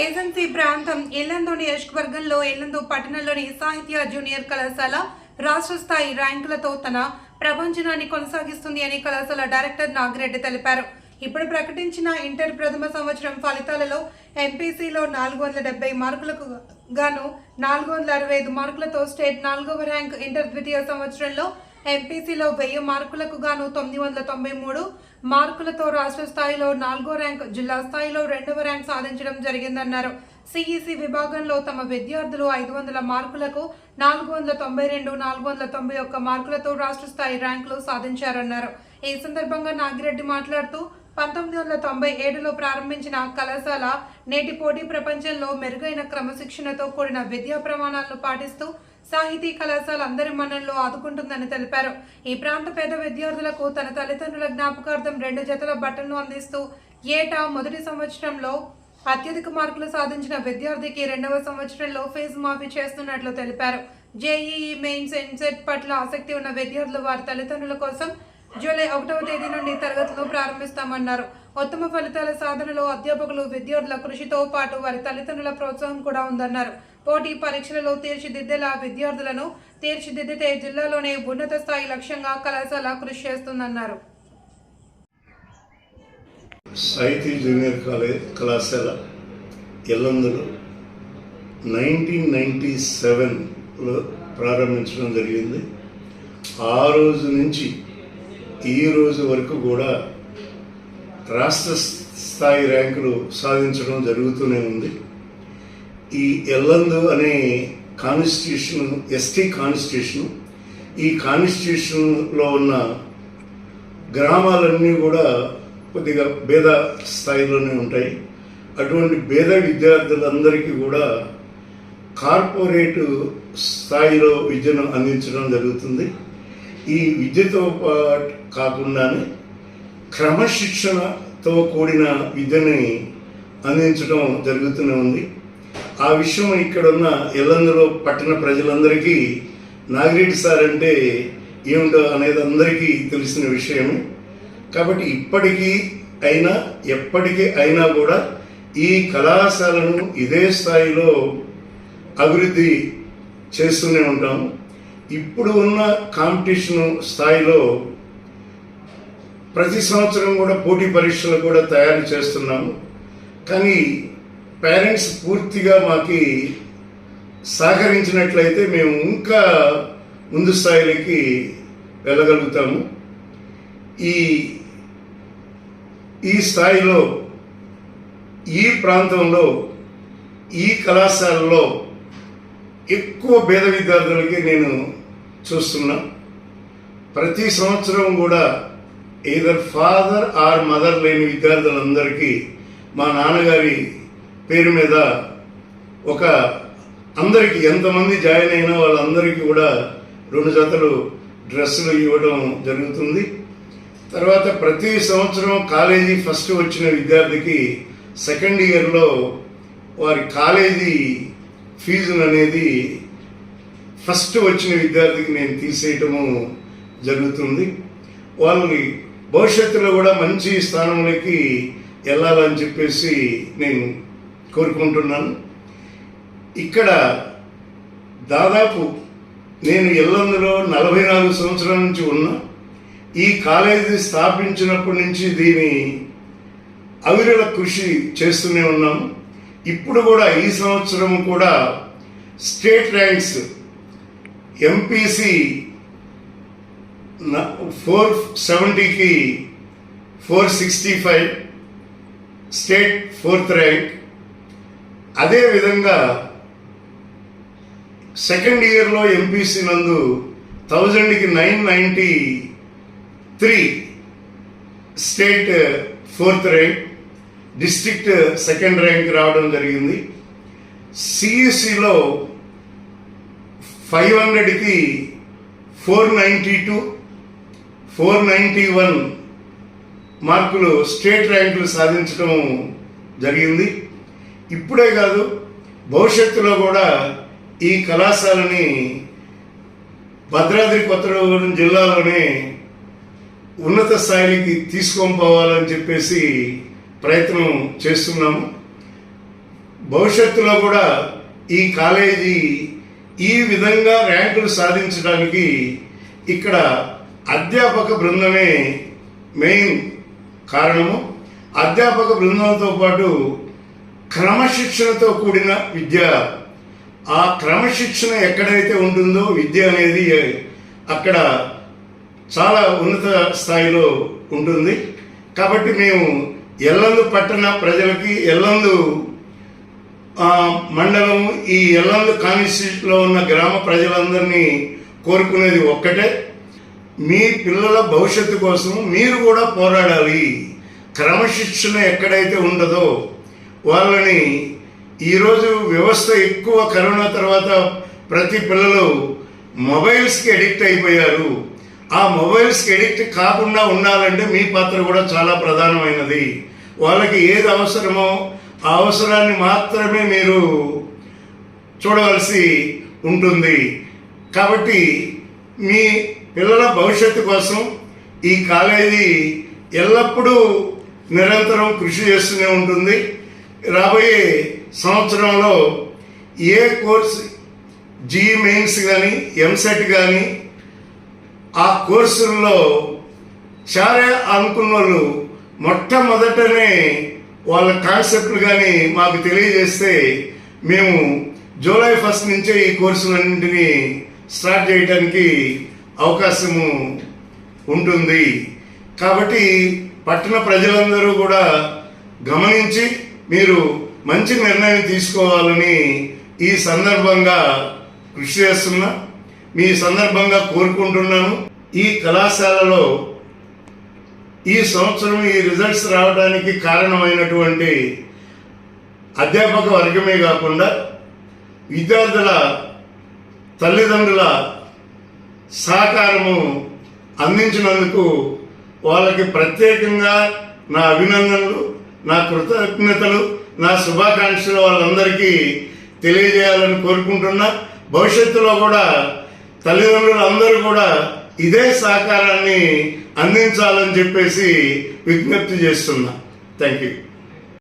Agency ప్రాంతం ఎల్లందు నియోజకవర్గంలో ఎల్లందు పట్టణంలోని సాహిత్య జూనియర్ కళాశాల రాష్ట్ర స్థాయి ర్యాంకులతో తన ప్రపంచనాన్ని కొనసాగిస్తుంది అని కళాశాల డైరెక్టర్ నాగిరెడ్డి తెలిపారు. ఇప్పుడు ప్రకటించిన ఇంటర్ ప్రథమ సంవత్సరం ఫలితాలలో ఎంపీసీలో నాలుగు వందల డెబ్బై మార్కులకు గాను నాలుగు వందల అరవై ఐదు మార్కులతో స్టేట్ నాలుగవ ర్యాంక్ ఇంటర్ ద్వితీయ సంవత్సరంలో ఎంపీసీలో వెయ్యి మార్కులకు గాను తొమ్మిది వందల తొంభై మూడు మార్కులతో రాష్ట్ర స్థాయిలో నాలుగో ర్యాంక్ జిల్లా స్థాయిలో రెండవ ర్యాంక్ సాధించడం జరిగిందన్నారు. సిఈసి విభాగంలో తమ విద్యార్థులు ఐదు వందల మార్కులకు నాలుగు వందల తొంభై రెండు నాలుగు వందల తొంభై ఒక్క మార్కులతో రాష్ట్ర స్థాయి ర్యాంకులు సాధించారన్నారు. ఈ సందర్భంగా నాగిరెడ్డి మాట్లాడుతూ పంతొమ్మిది వందల తొంభై ఏడులో ప్రారంభించిన కళాశాల నేటి పోటీ ప్రపంచంలో మెరుగైన క్రమశిక్షణతో కూడిన విద్యా ప్రమాణాలను పాటిస్తూ సాహితీ కళాశాల అందరి మన్నల్లో ఆదుకుంటుందని తెలిపారు. ఈ ప్రాంత పేద విద్యార్థులకు తన తల్లిదండ్రుల జ్ఞాపకార్థం రెండు జతల బట్టలను అందిస్తూ ఏటా మొదటి సంవత్సరంలో అత్యధిక మార్కులు సాధించిన విద్యార్థికి రెండవ సంవత్సరంలో ఫీజు మాఫీ చేస్తున్నట్లు తెలిపారు. జేఈఈ మెయిన్స్ ఎన్సెట్ పట్ల ఆసక్తి ఉన్న విద్యార్థులు వారి తల్లిదండ్రుల కోసం జూలై ఒకటవ తేదీ నుండి తరగతులు ప్రారంభిస్తామన్నారు. ఉత్తమ ఫలితాల సాధనలో అధ్యాపకులు విద్యార్థుల కృషితో పాటు వారి తల్లిదండ్రుల ప్రోత్సాహం కూడా ఉందన్నారు. పోటీ పరీక్షలలో తీర్చిదిద్దేలా విద్యార్థులను తీర్చిదిద్దితే జిల్లాలోనే ఉన్నత స్థాయి లక్ష్యంగా కళాశాల కృషి చేస్తుందన్నారు. సాహితీ జూనియర్ కాలేజ్ కళాశాల ఎల్లందులో నైన్టీన్ నైంటీ సెవెన్లో ప్రారంభించడం జరిగింది. ఆ రోజు నుంచి ఈ రోజు వరకు కూడా రాష్ట్ర స్థాయి ర్యాంకులు సాధించడం జరుగుతూనే ఉంది. ఈ ఎల్లందు అనే కాన్స్టిట్యూషన్ ఎస్టీ కాన్స్టిట్యూషన్ ఈ కాన్స్టిట్యూషన్లో ఉన్న గ్రామాలన్నీ కూడా కొద్దిగా భేద స్థాయిలోనే ఉంటాయి. అటువంటి భేద విద్యార్థులందరికీ కూడా కార్పొరేట్ స్థాయిలో విద్యను అందించడం జరుగుతుంది. ఈ విద్యతో పాటు కాకుండానే క్రమశిక్షణతో కూడిన విద్యని అందించడం జరుగుతూనే ఉంది. ఆ విషయం ఇక్కడ ఉన్న ఎల్లందులో పట్టణ ప్రజలందరికీ నాగిరెడ్డి సార్ అంటే ఏమిటో అనేది అందరికీ తెలిసిన విషయమే. కాబట్టి ఇప్పటికీ అయినా ఎప్పటికీ అయినా కూడా ఈ కళాశాలను ఇదే స్థాయిలో అభివృద్ధి చేస్తూనే ఉంటాము. ఇప్పుడు ఉన్న కాంపిటీషన్ స్థాయిలో ప్రతి సంవత్సరం కూడా పోటీ పరీక్షలు కూడా తయారు చేస్తున్నాము. కానీ పేరెంట్స్ పూర్తిగా మాకి సహకరించినట్లయితే మేము ఇంకా ముందు స్థాయిలకి వెళ్ళగలుగుతాము. ఈ ఈ స్థాయిలో ఈ ప్రాంతంలో ఈ కళాశాలలో ఎక్కువ పేద విద్యార్థులకి నేను చూస్తున్నాం. ప్రతి సంవత్సరం కూడా ఏదర్ ఫాదర్ ఆర్ మదర్ లేని విద్యార్థులందరికీ మా నాన్నగారి పేరు మీద ఒక అందరికీ ఎంతమంది జాయిన్ అయినా వాళ్ళందరికీ కూడా రెండు జతలు డ్రెస్సులు ఇవ్వడం జరుగుతుంది. తర్వాత ప్రతి సంవత్సరం కాలేజీ ఫస్ట్ వచ్చిన విద్యార్థికి సెకండ్ ఇయర్లో వారి కాలేజీ ఫీజులు అనేది ఫస్ట్ వచ్చిన విద్యార్థికి నేను తీసేయటము జరుగుతుంది. వాళ్ళని భవిష్యత్తులో కూడా మంచి స్థానంలోకి వెళ్ళాలని చెప్పేసి నేను కోరుకుంటున్నాను. ఇక్కడ దాదాపు నేను ఎల్లందులో నలభై నాలుగు సంవత్సరాల నుంచి ఉన్నా ఈ కాలేజీ స్థాపించినప్పటి నుంచి దీని అవిరల కృషి చేస్తూనే ఉన్నాము. ఇప్పుడు కూడా ఈ సంవత్సరం కూడా state ranks MPC four సెవెంటీకి four sixty five state fourth rank అదేవిధంగా సెకండ్ ఇయర్లో ఎంపీసీ నందు థౌజండ్కి nine ninety three state fourth rank district second rank రావడం జరిగింది. సిఈసిలో ఫైవ్ హండ్రెడ్కి four ninety two four ninety one మార్కులు స్టేట్ ర్యాంకులు సాధించడం జరిగింది. ఇప్పుడే కాదు భవిష్యత్తులో కూడా ఈ కళాశాలని భద్రాద్రి కొత్తగూడెం జిల్లాలోనే ఉన్నత స్థాయికి తీసుకొని పోవాలని చెప్పేసి ప్రయత్నం చేస్తున్నాము. భవిష్యత్తులో కూడా ఈ కాలేజీ ఈ విధంగా ర్యాంకులు సాధించడానికి ఇక్కడ అధ్యాపక బృందమే మెయిన్ కారణము. అధ్యాపక బృందంతో పాటు క్రమశిక్షణతో కూడిన విద్య. ఆ క్రమశిక్షణ ఎక్కడైతే ఉంటుందో విద్య అనేది అక్కడ చాలా ఉన్నత స్థాయిలో ఉంటుంది. కాబట్టి మేము ఎల్లందు పట్టణ ప్రజలకి ఎల్లందు మండలం ఈ ఎల్లందు కాన్స్టిట్యూట్లో ఉన్న గ్రామ ప్రజలందరినీ కోరుకునేది ఒక్కటే. మీ పిల్లల భవిష్యత్తు కోసం మీరు కూడా పోరాడాలి. క్రమశిక్షణ ఎక్కడైతే ఉండదో వాళ్ళని ఈరోజు వ్యవస్థ ఎక్కువ కరోనా తర్వాత ప్రతి పిల్లలు మొబైల్స్కి అడిక్ట్ అయిపోయారు. ఆ మొబైల్స్కి అడిక్ట్ కాకుండా ఉండాలంటే మీ పాత్ర కూడా చాలా ప్రధానమైనది. వాళ్ళకి ఏది అవసరమో ఆ అవసరాన్ని మాత్రమే మీరు చూడవలసి ఉంటుంది. కాబట్టి మీ పిల్లల భవిష్యత్తు కోసం ఈ కాలేజీ ఎల్లప్పుడూ నిరంతరం కృషి చేస్తూనే ఉంటుంది. రాబోయే సంవత్సరంలో ఏ కోర్స్ జీ మెయిన్స్ కానీ ఎంసెట్ కానీ ఆ కోర్సుల్లో చారే అనుకున్న వాళ్ళు మొట్టమొదటనే వాళ్ళ కాన్సెప్ట్లు కానీ మాకు తెలియజేస్తే మేము జూలై ఫస్ట్ నుంచే ఈ కోర్సులన్నింటినీ స్టార్ట్ చేయడానికి అవకాశము ఉంటుంది. కాబట్టి పట్టణ ప్రజలందరూ కూడా గమనించి మీరు మంచి నిర్ణయం తీసుకోవాలని ఈ సందర్భంగా కృషి చేస్తున్నా. మీ సందర్భంగా కోరుకుంటున్నాను. ఈ కళాశాలలో ఈ సంవత్సరం ఈ రిజల్ట్స్ రావడానికి కారణమైనటువంటి అధ్యాపక వర్గమే కాకుండా విద్యార్థుల తల్లిదండ్రుల సహకారము అందించినందుకు వాళ్ళకి ప్రత్యేకంగా నా అభినందనలు నా కృతజ్ఞతలు నా శుభాకాంక్షలు వాళ్ళందరికీ తెలియజేయాలని కోరుకుంటున్నా. భవిష్యత్తులో కూడా తల్లిదండ్రులు అందరూ కూడా ఇదే సహకారాన్ని అందించాలని చెప్పేసి విజ్ఞప్తి చేస్తున్నా. Thank you